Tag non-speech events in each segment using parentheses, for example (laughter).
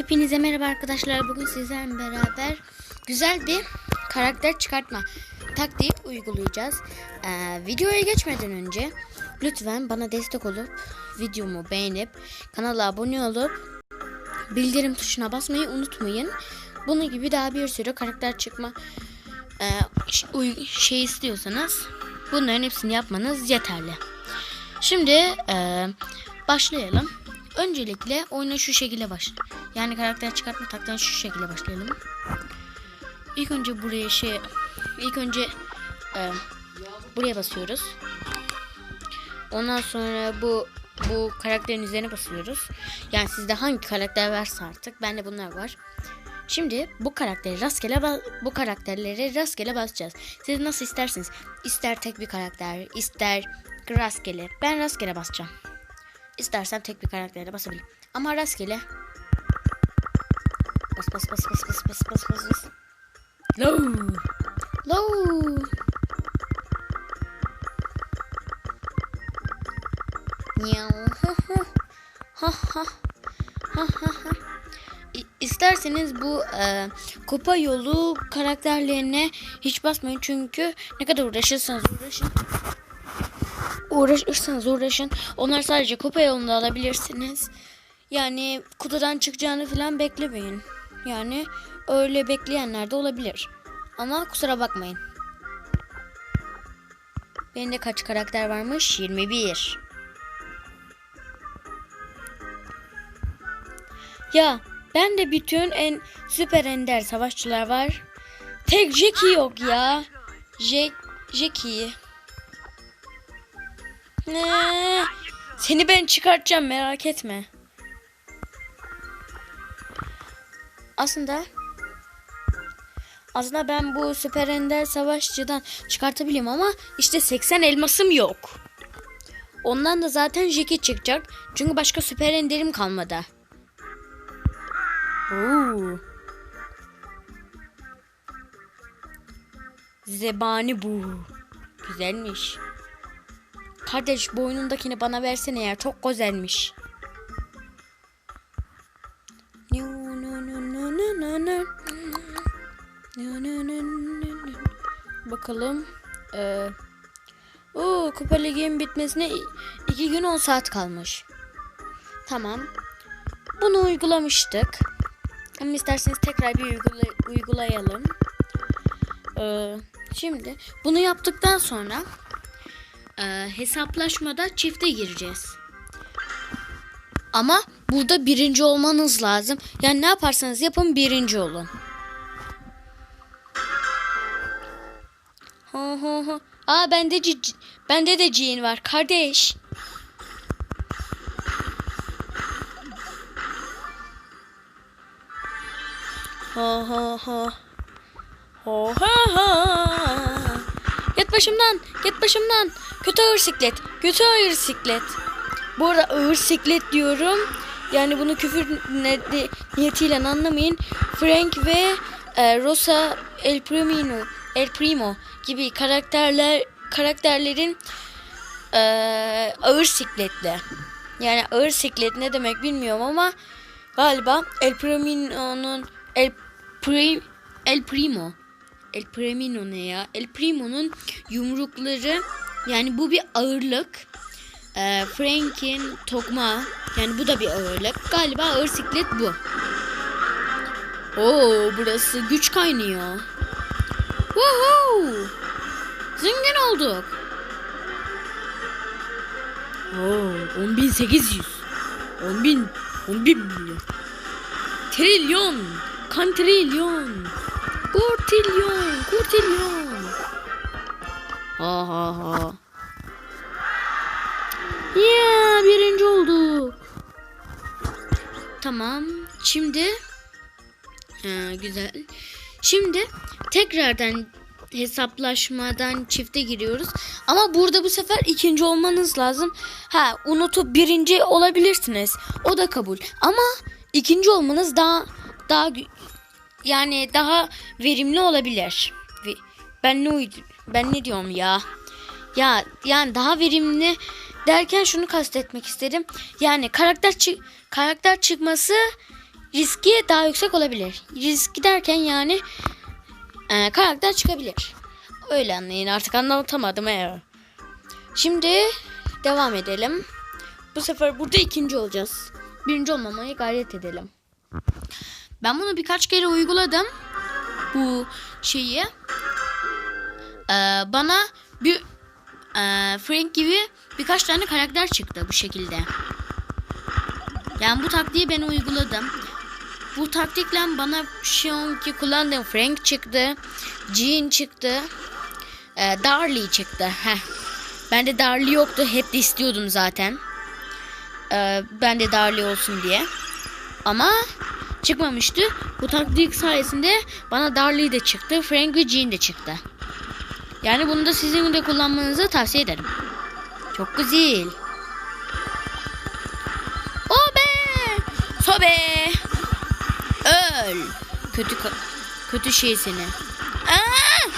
Hepinize merhaba arkadaşlar. Bugün sizlerle beraber güzel bir karakter çıkartma taktiği uygulayacağız. Ee, videoya geçmeden önce lütfen bana destek olup videomu beğenip kanala abone olup bildirim tuşuna basmayı unutmayın. Bunun gibi daha bir sürü karakter çıkma e, şey istiyorsanız bunların hepsini yapmanız yeterli. Şimdi e, başlayalım. Öncelikle oyuna şu şekilde baş. Yani karakter çıkartma taktiğinden şu şekilde başlayalım. İlk önce buraya şey ilk önce e, buraya basıyoruz. Ondan sonra bu bu karakterin üzerine basıyoruz. Yani sizde hangi karakter varsa artık bende bunlar var. Şimdi bu karakteri rastgele bu karakterleri rastgele basacağız. Siz nasıl isterseniz. İster tek bir karakter, ister rastgele. Ben rastgele basacağım. İstersem tek bir karakterle basabilirim. Ama rastgele. Bas bas bas bas bas bas bas bas bas. Low. Miau. Ha ha. Ha ha. Ha İsterseniz bu e, kupa yolu karakterlerine hiç basmayın çünkü ne kadar uğraşırsanız uğraşın uğraşırsanız uğraşın. Onlar sadece kupa yolunda alabilirsiniz. Yani kutudan çıkacağını falan beklemeyin. Yani öyle bekleyenler de olabilir. Ama kusura bakmayın. Benim de kaç karakter varmış? 21. Ya ben de bütün en süper ender savaşçılar var. Tek Jackie yok ya. Jack Jackie. Ne? Seni ben çıkartacağım merak etme. Aslında aslında ben bu süper ender savaşçıdan çıkartabilirim ama işte 80 elmasım yok. Ondan da zaten Jackie çıkacak. Çünkü başka süper enderim kalmadı. Oo. Zebani bu. Güzelmiş. Kardeş boynundakini bana versene ya. Çok güzelmiş. Bakalım. Ee, oo, Kupa Ligi'nin bitmesine 2 gün 10 saat kalmış. Tamam. Bunu uygulamıştık. Ama isterseniz tekrar bir uygula- uygulayalım. Ee, şimdi bunu yaptıktan sonra e, hesaplaşmada çifte gireceğiz. Ama burada birinci olmanız lazım. Yani ne yaparsanız yapın birinci olun. Ho ho ho. Aa bende c- bende de Jean var kardeş. Ha ha ha. Ho ha ha. Git başımdan, git başımdan. Kötü ağır siklet, kötü ağır siklet. Bu arada ağır siklet diyorum. Yani bunu küfür ne- niyetiyle anlamayın. Frank ve e, Rosa El Primo, El Primo gibi karakterler karakterlerin e, ağır sikletli. Yani ağır siklet ne demek bilmiyorum ama galiba El Primo'nun El Prim El Primo El Primino ne ya? El Primo'nun yumrukları yani bu bir ağırlık. Ee, Frank'in tokma yani bu da bir ağırlık. Galiba ağır siklet bu. Oo burası güç kaynıyor. Woohoo! Zengin olduk. Oo 10.800 10.000 11 milyon Trilyon Kantrilyon. Kurtilyon Kurtilyon. Ha ha ha. Yeah birinci olduk. Tamam şimdi? Ha, Güzel. Şimdi tekrardan hesaplaşmadan çifte giriyoruz. Ama burada bu sefer ikinci olmanız lazım. Ha unutup birinci olabilirsiniz. O da kabul. Ama ikinci olmanız daha daha yani daha verimli olabilir. Ben ne ben ne diyorum ya? Ya yani daha verimli derken şunu kastetmek istedim. Yani karakter çı- karakter çıkması riski daha yüksek olabilir. Riski derken yani e, karakter çıkabilir. Öyle anlayın artık anlatamadım ya. Şimdi devam edelim. Bu sefer burada ikinci olacağız. Birinci olmamaya gayret edelim. Ben bunu birkaç kere uyguladım. Bu şeyi. Ee, bana bir e, Frank gibi birkaç tane karakter çıktı bu şekilde. Yani bu taktiği ben uyguladım. Bu taktikle bana şu anki kullandığım Frank çıktı. Jean çıktı. E, Darlie çıktı. Heh. Ben de Darlie yoktu. Hep de istiyordum zaten. E, ben de Darlie olsun diye. Ama çıkmamıştı. Bu taktik sayesinde bana Darlie de çıktı. Frank ve Jean de çıktı. Yani bunu da sizin de kullanmanızı tavsiye ederim. Çok güzel. Obe! Sobe! Öl! Kötü kötü şey seni. Aa!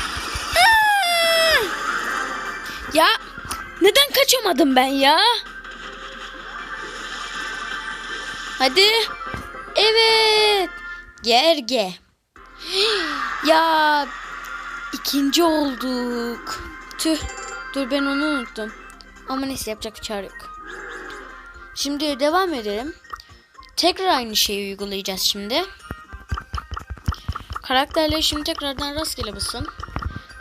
Aa! Ya neden kaçamadım ben ya? Hadi. Evet. Gerge. Ya ikinci olduk. Tüh. Dur ben onu unuttum. Ama neyse yapacak bir çare yok. Şimdi devam edelim. Tekrar aynı şeyi uygulayacağız şimdi. Karakterleri şimdi tekrardan rastgele basın.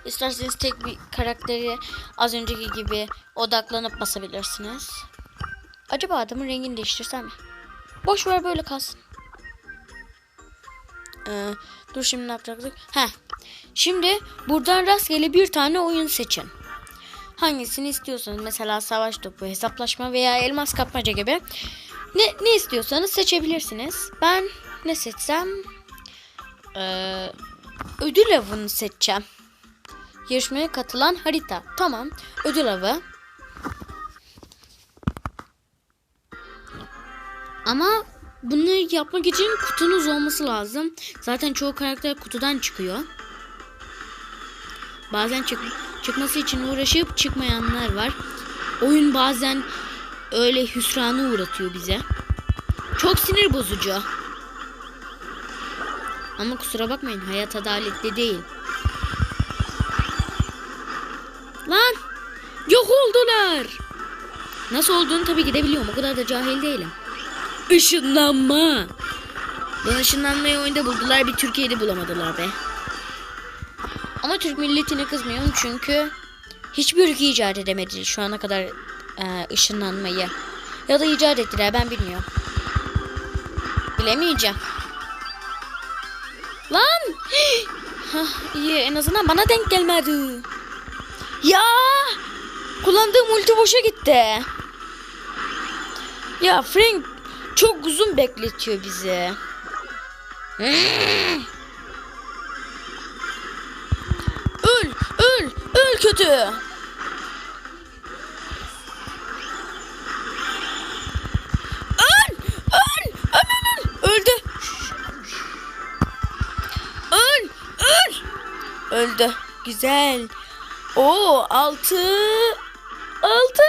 İsterseniz tek bir karakteri az önceki gibi odaklanıp basabilirsiniz. Acaba adamın rengini değiştirsem mi? Boş ver böyle kalsın. Ee, dur şimdi ne yapacaktık? Heh. Şimdi buradan rastgele bir tane oyun seçin. Hangisini istiyorsanız mesela savaş topu, hesaplaşma veya elmas kapmaca gibi ne, ne istiyorsanız seçebilirsiniz. Ben ne seçsem ee, ödül avını seçeceğim. Yarışmaya katılan harita. Tamam. Ödül avı. Ama bunu yapmak için kutunuz olması lazım. Zaten çoğu karakter kutudan çıkıyor. Bazen çık çıkması için uğraşıp çıkmayanlar var. Oyun bazen öyle hüsranı uğratıyor bize. Çok sinir bozucu. Ama kusura bakmayın hayat adaletli değil. Lan! Yok oldular. Nasıl olduğunu tabii ki de biliyorum. O kadar da cahil değilim. Işınlanma. Ben ışınlanmayı oyunda buldular. Bir Türkiye'de bulamadılar be. Ama Türk milletine kızmıyorum çünkü hiçbir ülke icat edemedi şu ana kadar e, ışınlanmayı. Ya da icat ettiler ben bilmiyorum. Bilemeyeceğim. Lan! (gasps) Hah, iyi en azından bana denk gelmedi. Ya! Kullandığım ulti boşa gitti. Ya Frank çok uzun bekletiyor bizi. Öl, öl, öl kötü. Öldü. Güzel. Oo altı. Altı.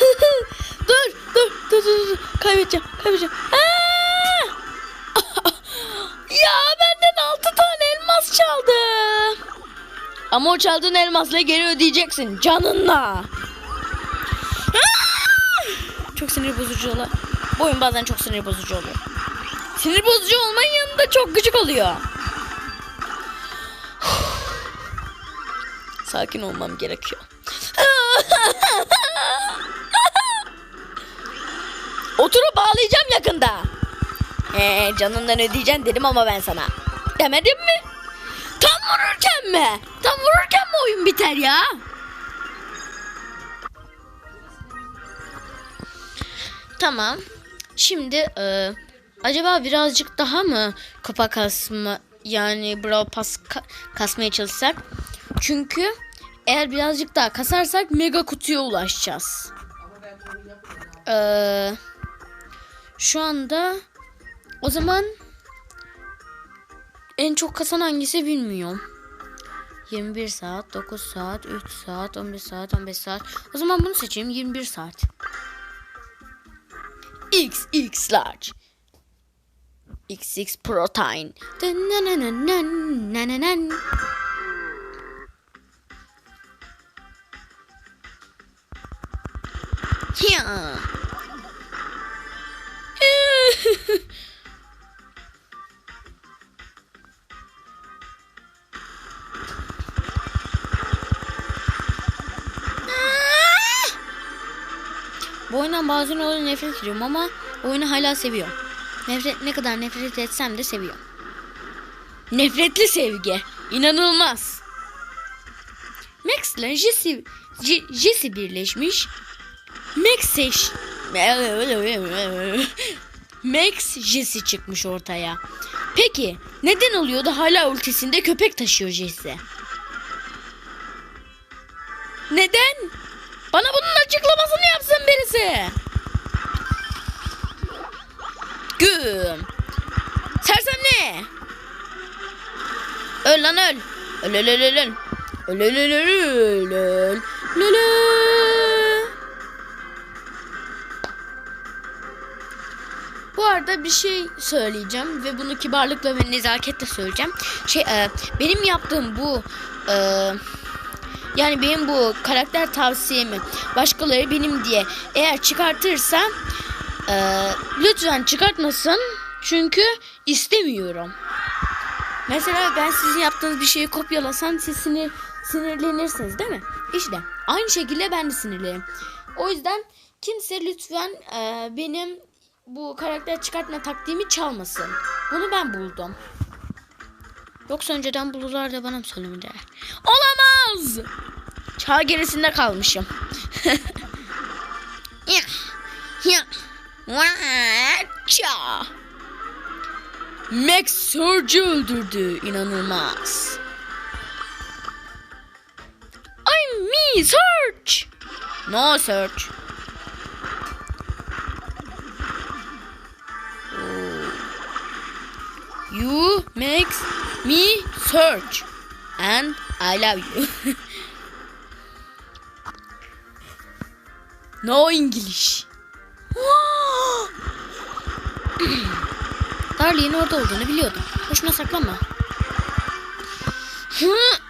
(laughs) dur, dur, dur, dur, dur. Kaybedeceğim, kaybedeceğim. (laughs) Ya benden altı tane elmas çaldı. Ama o çaldığın elmasla geri ödeyeceksin canınla. Çok sinir bozucu oluyor. Bu oyun bazen çok sinir bozucu oluyor. Sinir bozucu olmanın yanında çok gıcık oluyor. Sakin olmam gerekiyor. Oturup bağlayacağım yakında. Ee, canından ödeyeceksin dedim ama ben sana. Demedim mi? Tam vururken mi? Tam vururken mi oyun biter ya? Tamam. Şimdi e, acaba birazcık daha mı kupa kasma yani Brawl Pass ka- kasmaya çalışsak? Çünkü eğer birazcık daha kasarsak mega kutuya ulaşacağız. Ee, şu anda o zaman en çok kasan hangisi bilmiyorum. 21 saat, 9 saat, 3 saat, 11 saat, 15 saat. O zaman bunu seçeyim 21 saat. X X large. XX protein. Dın-nın-nın-nın-nın-nın. Ya. (laughs) Bu oyundan bazen öyle nefret ediyorum ama oyunu hala seviyorum. Nefret ne kadar nefret etsem de seviyorum. Nefretli sevgi. İnanılmaz. Max ile Jesse, Jesse birleşmiş. Max seç... Max Jesse çıkmış ortaya. Peki neden oluyor da hala ultisinde köpek taşıyor Jesse? Neden? Bana bunun açıklamasını yapsın birisi. Güm. Sersem ne? Öl lan öl. Öl öl öl öl öl. Öl öl öl öl öl. Lö arada bir şey söyleyeceğim ve bunu kibarlıkla ve nezaketle söyleyeceğim. Şey e, benim yaptığım bu e, yani benim bu karakter tavsiyemi başkaları benim diye eğer çıkartırsa e, lütfen çıkartmasın çünkü istemiyorum. Mesela ben sizin yaptığınız bir şeyi kopyalasam siz sinir, sinirlenirsiniz değil mi? İşte aynı şekilde ben de sinirlenirim. O yüzden kimse lütfen e, benim bu karakter çıkartma taktiğimi çalmasın. Bunu ben buldum. Yoksa önceden bulurlar da bana mı söylemediler? Olamaz! Çağ gerisinde kalmışım. (laughs) Ya, ya, Vaça! Max Surge'ı öldürdü. İnanılmaz. I'm me Surge. No Surge. You makes me search. And I love you. (laughs) no English. (gasps) Darley'in orada olduğunu biliyordum. Boşuna saklanma. (sighs)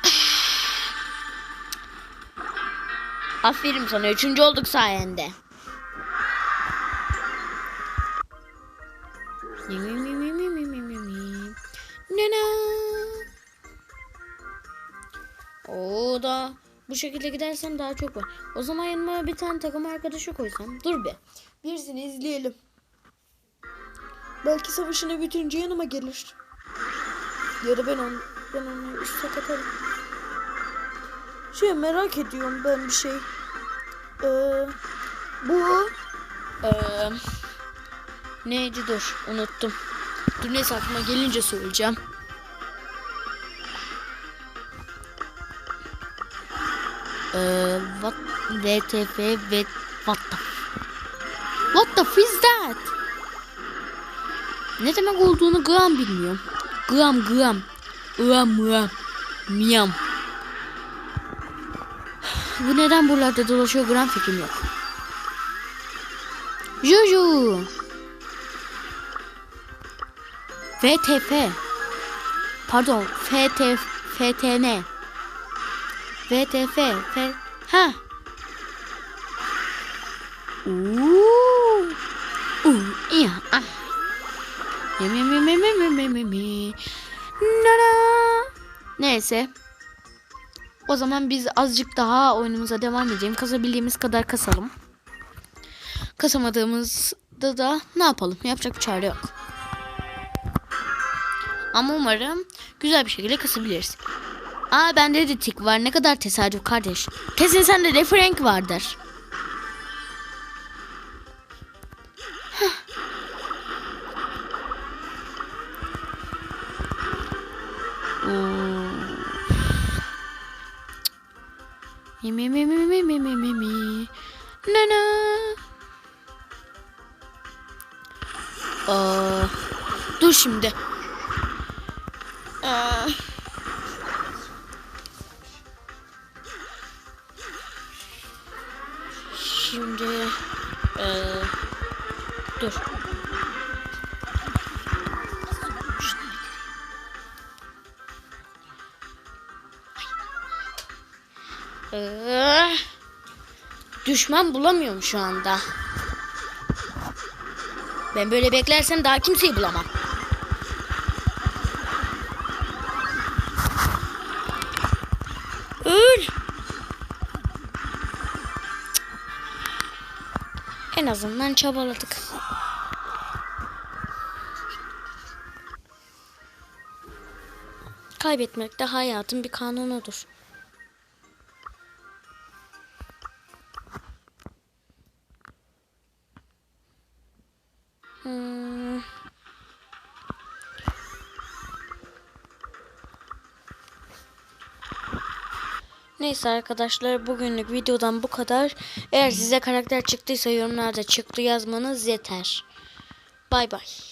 Aferin sana. Üçüncü olduk sayende. Mi Oo da bu şekilde gidersem daha çok var. O zaman yanıma bir tane takım arkadaşı koysam. Dur bir. Birisini izleyelim. Belki savaşını bitince yanıma gelir. Ya da ben onu, ben onu üste katarım. Şey merak ediyorum ben bir şey. Ee, bu ee, neydi dur unuttum. Dur neyse aklıma gelince söyleyeceğim. Ee, what VTF ve what the What the is that? Ne demek olduğunu gram bilmiyorum. Gram gram. Gram gram. Miyam. Bu neden buralarda dolaşıyor gram fikrim yok. Juju. VTF. Pardon. FT FTN. VTF. F. Ha. Uuu. Uuu. Ya. Ah. Yem yem yem yem yem yem yem yem. Nana. Neyse. O zaman biz azıcık daha oyunumuza devam edeceğim. Kasabildiğimiz kadar kasalım. Kasamadığımızda da ne yapalım? Yapacak bir çare yok. Ama umarım güzel bir şekilde kasabiliriz. Aa bende de tik var. Ne kadar tesadüf kardeş. Kesin sende de Frank vardır. Heh. Mi mi mi mi mi mi mi mi. Na na. Aa, dur şimdi. Düşman bulamıyorum şu anda. Ben böyle beklersem daha kimseyi bulamam. Öl. En azından çabaladık. Kaybetmek de hayatın bir kanunudur. Neyse arkadaşlar bugünlük videodan bu kadar. Eğer size karakter çıktıysa yorumlarda çıktı yazmanız yeter. Bay bay.